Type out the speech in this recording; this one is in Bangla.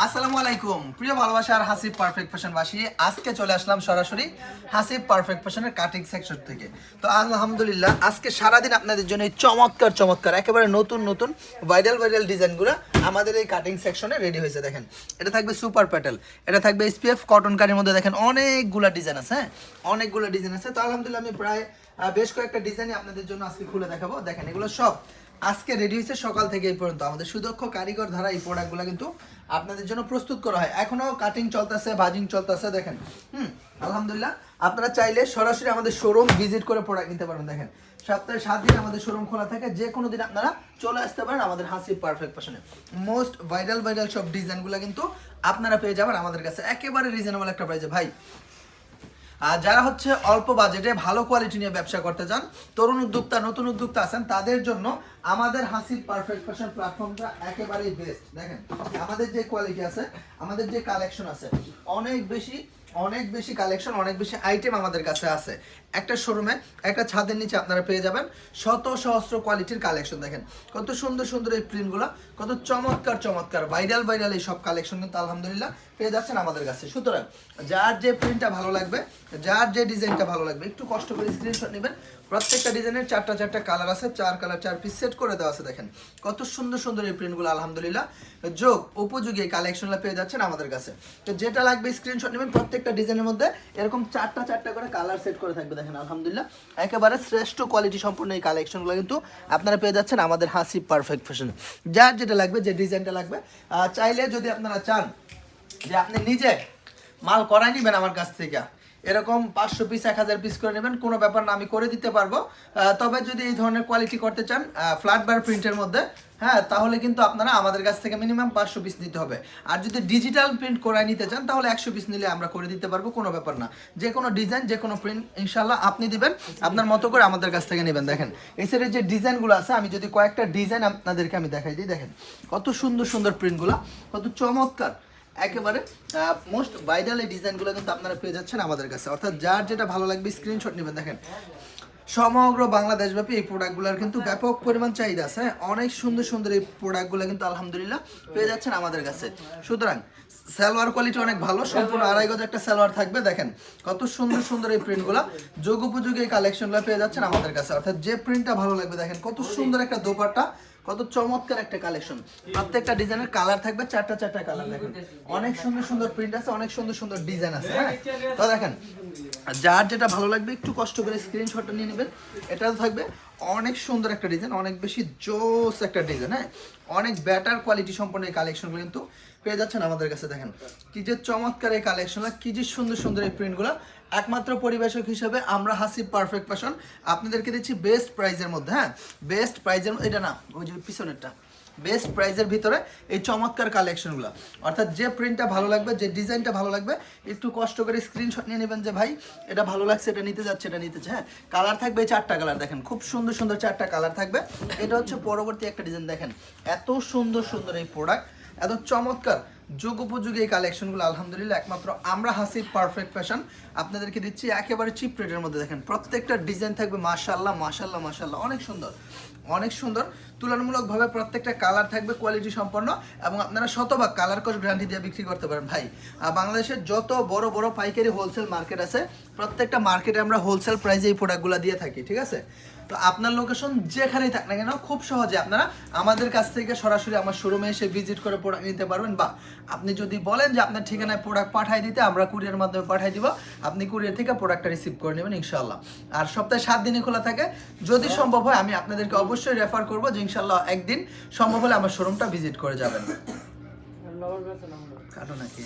আসসালামু আলাইকুম। প্রিয় ভালোবাসার হাসিব পারফেক্ট ফ্যাশনবাসী আজকে চলে আসলাম সরাসরি হাসিব পারফেক্ট ফ্যাশনের কাটিং সেকশন থেকে। তো আলহামদুলিল্লাহ, আজকে সারাদিন আপনাদের জন্য চমৎকার চমৎকার, একেবারে নতুন নতুন ভাইরাল ভাইরাল ডিজাইনগুলো আমাদের এই কাটিং সেকশনে রেডি হয়েছে, দেখেন। এটা থাকবে সুপার প্যাটেল এটা থাকবে এসপিএফ কটন কারির মধ্যে, দেখেন অনেকগুলো ডিজাইন আছে হ্যাঁ? অনেকগুলো ডিজাইন আছে। তো আলহামদুলিল্লাহ, আমি প্রায় বেশ কয়েকটা ডিজাইনই আপনাদের জন্য আজকে খুলে দেখাবো। দেখেন, এগুলো সব আজকে রেডি হয়েছে সকাল থেকে এই পর্যন্ত। আমাদের সুদক্ষ কারিগর ধারা এই প্রোডাক্টগুলো কিন্তু আপনাদের জন্য প্রস্তুত করা হয়। এখনও কাটিং চলতেছে ভাজিং চলতেছে, দেখেন। হুম, আলহামদুলিল্লাহ। আপনারা চাইলে সরাসরি আমাদের শোরুম ভিজিট করে প্রোডাক্ট নিতে পারবেন, দেখেন। সপ্তাহে সাত দিন আমাদের শোরুম খোলা থাকে, যে কোনো দিন আপনারা চলে আসতে পারেন আমাদের হাসি পারফেক্ট পাশনে মোস্ট ভাইরাল ভাইরাল সব ডিজাইনগুলো কিন্তু আপনারা পেয়ে যাবেন আমাদের কাছে। একেবারে রিজনেবল একটা প্রাইসে ভাই যারা হচ্ছে অল্প বাজেটে ভালো কোয়ালিটি নিয়ে ব্যবসা করতে চান, তরুণ উদ্যোক্তা, নতুন উদ্যোক্তা আছেন, তাদের জন্য আমাদের হাসির পারফেক্ট ফ্যাশন প্ল্যাটফর্মটা একেবারেই বেস্ট দেখেন, আমাদের যে কোয়ালিটি আছে, আমাদের যে কালেকশন আছে, অনেক বেশি অনেক বেশি কালেকশন অনেক বেশি আইটেম আমাদের কাছে আছে। একটা শোরুমে একটা ছাদের নিচে আপনারা পেয়ে যাবেন শত সহস্র কোয়ালিটির কালেকশন দেখেন। কত সুন্দর সুন্দর এই প্রিন্টগুলো কত চমৎকার চমৎকার ভাইরাল ভাইরাল এই সব কালেকশন কিন্তু, আলহামদুলিল্লাহ পেয়ে যাচ্ছেন আমাদের কাছে। সুতরাং যার যে প্রিন্টটা ভালো লাগবে, যার যে ডিজাইনটা ভালো লাগবে, একটু কষ্ট করে স্ক্রিনশট নেবেন। প্রত্যেকটা ডিজাইনের চারটা চারটা কালার আছে, চার কালার চার পিস সেট করে দেওয়া আছে, দেখেন। কত সুন্দর সুন্দর এই প্রিন্টগুলো আলহামদুলিল্লাহ। যোগ, উপযোগী এই কালেকশনগুলো পেয়ে যাচ্ছেন আমাদের কাছে। তো যেটা লাগবে স্ক্রিনশট নেবেন প্রত্যেকটা ডিজাইনের মধ্যে। এরকম চারটা চারটা করে কালার সেট করে থাকবে, দেখেন, আলহামদুলিল্লাহ। একেবারে শ্রেষ্ঠ কোয়ালিটি সম্পূর্ণ এই কালেকশনগুলো কিন্তু আপনারা পেয়ে যাচ্ছেন আমাদের হাসি পারফেক্ট ফ্যাশন যার যেটা লাগবে, যে ডিজাইনটা লাগবে চাইলে যদি আপনারা চান যে আপনি নিজে মাল করাই নিবেন আমার কাছ থেকে। এরকম পাঁচশো পিস, এক হাজার পিস করে নেবেন, কোনো ব্যাপার না, আমি করে দিতে পারব। তবে যদি এই ধরনের কোয়ালিটি করতে চান ফ্ল্যাট বার প্রিন্টের মধ্যে হ্যাঁ তাহলে কিন্তু আপনারা আমাদের কাছ থেকে মিনিমাম পাঁচশো পিস নিতে হবে। আর যদি ডিজিটাল প্রিন্ট করায় নিতে চান, তাহলে একশো পিস নিলে আমরা করে দিতে পারব, কোনো ব্যাপার না। যে কোনো ডিজাইন যে কোনো প্রিন্ট ইনশাল্লাহ আপনি দিবেন। আপনার মতো করে আমাদের কাছ থেকে নেবেন, দেখেন। এই যে ডিজাইনগুলো আছে, আমি যদি কয়েকটা ডিজাইন আপনাদেরকে আমি দেখাই দিই, দেখেন। কত সুন্দর সুন্দর প্রিন্টগুলো কত চমৎকার। একেবারে মোস্ট ভাইরাল এই ডিজাইনগুলো কিন্তু আপনারা পেয়ে যাচ্ছেন আমাদের কাছে। অর্থাৎ যার যেটা ভালো লাগবে স্ক্রিনশট নেবেন, দেখেন। সমগ্র বাংলাদেশব্যাপী এই প্রোডাক্টগুলোর কিন্তু ব্যাপক পরিমাণ চাহিদা আছে হ্যাঁ? অনেক সুন্দর সুন্দর এই প্রোডাক্টগুলো কিন্তু আলহামদুলিল্লাহ পেয়ে যাচ্ছেন আমাদের কাছে। সুতরাং, সালোয়ার কোয়ালিটি অনেক ভালো, সম্পূর্ণ আড়াই গজ একটা সালোয়ার থাকবে, দেখেন। কত সুন্দর সুন্দর এই প্রিন্টগুলো যোগ উপযোগী এই কালেকশনগুলো পেয়ে যাচ্ছেন আমাদের কাছে। অর্থাৎ যে প্রিন্টটা ভালো লাগবে, দেখেন, কত সুন্দর একটা দোপাট্টা কত চমৎকার একটা কালেকশন প্রত্যেকটা ডিজাইনের কালার থাকবে, চারটা চারটা কালার দেখেন। অনেক সুন্দর সুন্দর প্রিন্ট আছে, অনেক সুন্দর সুন্দর ডিজাইন আছে হ্যাঁ? তো দেখেন, যার যেটা ভালো লাগবে, একটু কষ্ট করে স্ক্রিনশটটা নিয়ে নেবেন। এটাও থাকবে। অনেক সুন্দর একটা ডিজাইন অনেক বেশি জোস একটা ডিজাইন হ্যাঁ? অনেক বেটার কোয়ালিটি সম্পন্ন এই কালেকশনগুলো কিন্তু পেয়ে যাচ্ছেন আমাদের কাছে, দেখেন। কি যে চমৎকার এই কালেকশনগুলো কি যে সুন্দর সুন্দর এই প্রিন্টগুলো একমাত্র পরিবেশক হিসেবে আমরা হাসি পারফেক্ট ফ্যাশন আপনাদেরকে দিচ্ছি বেস্ট প্রাইজের মধ্যে হ্যাঁ? বেস্ট প্রাইজের এটা না, ওই যে পিছনেরটা। বেস্ট প্রাইজের ভিতরে এই চমৎকার কালেকশনগুলো অর্থাৎ যে প্রিন্টটা ভালো লাগবে, যে ডিজাইনটা ভালো লাগবে, একটু কষ্ট করে স্ক্রিনশট নিয়ে নেবেন যে, ভাই, এটা ভালো লাগছে, এটা নিতে যাচ্ছে, এটা নিতে হ্যাঁ কালার থাকবে চারটা কালার দেখেন, খুব সুন্দর সুন্দর চারটা কালার থাকবে। এটা হচ্ছে পরবর্তী একটা ডিজাইন দেখেন, এত সুন্দর সুন্দর এই প্রোডাক্ট এত চমৎকার। যুগ উপযোগী এই কালেকশনগুলো আলহামদুলিল্লাহ, একমাত্র আমরা হাসি পারফেক্ট ফ্যাশন আপনাদেরকে দিচ্ছি একেবারে চিপ রেটের মধ্যে। দেখেন, প্রত্যেকটা ডিজাইন থাকবে মাশাল্লাহ মাশাল্লাহ মাশাল্লাহ অনেক সুন্দর অনেক সুন্দর। তুলনামূলকভাবে প্রত্যেকটা কালার থাকবে কোয়ালিটি সম্পন্ন এবং আপনারা শতভাগ কালার কস গ্যারান্টি দিয়ে বিক্রি করতে পারেন। ভাই আর বাংলাদেশের যত বড় বড় পাইকারি হোলসেল মার্কেট আছে, প্রত্যেকটা মার্কেটে আমরা হোলসেল প্রাইসে এই প্রোডাক্টগুলো দিয়ে থাকি, ঠিক আছে? তো আপনার লোকেশন যেখানেই থাক না কেন খুব সহজে আপনারা আমাদের কাছ থেকে সরাসরি আমার শোরুমে এসে ভিজিট করে প্রোডাক্ট নিতে পারবেন বা আপনি যদি বলেন যে আপনার ঠিকানায় প্রোডাক্ট পাঠিয়ে দিতে আমরা কুরিয়ার মাধ্যমে পাঠিয়ে দিব আপনি কুরিয়ার থেকে প্রোডাক্টটা রিসিভ করে নেবেন ইনশাল্লাহ আর সপ্তাহে সাত দিনে খোলা থাকে। যদি সম্ভব হয় আমি আপনাদেরকে অবশ্যই রেফার করব যে ইনশাল্লাহ একদিন সম্ভব হলে আমার শোরুমটা ভিজিট করে যাবেন। কাটো নাকি?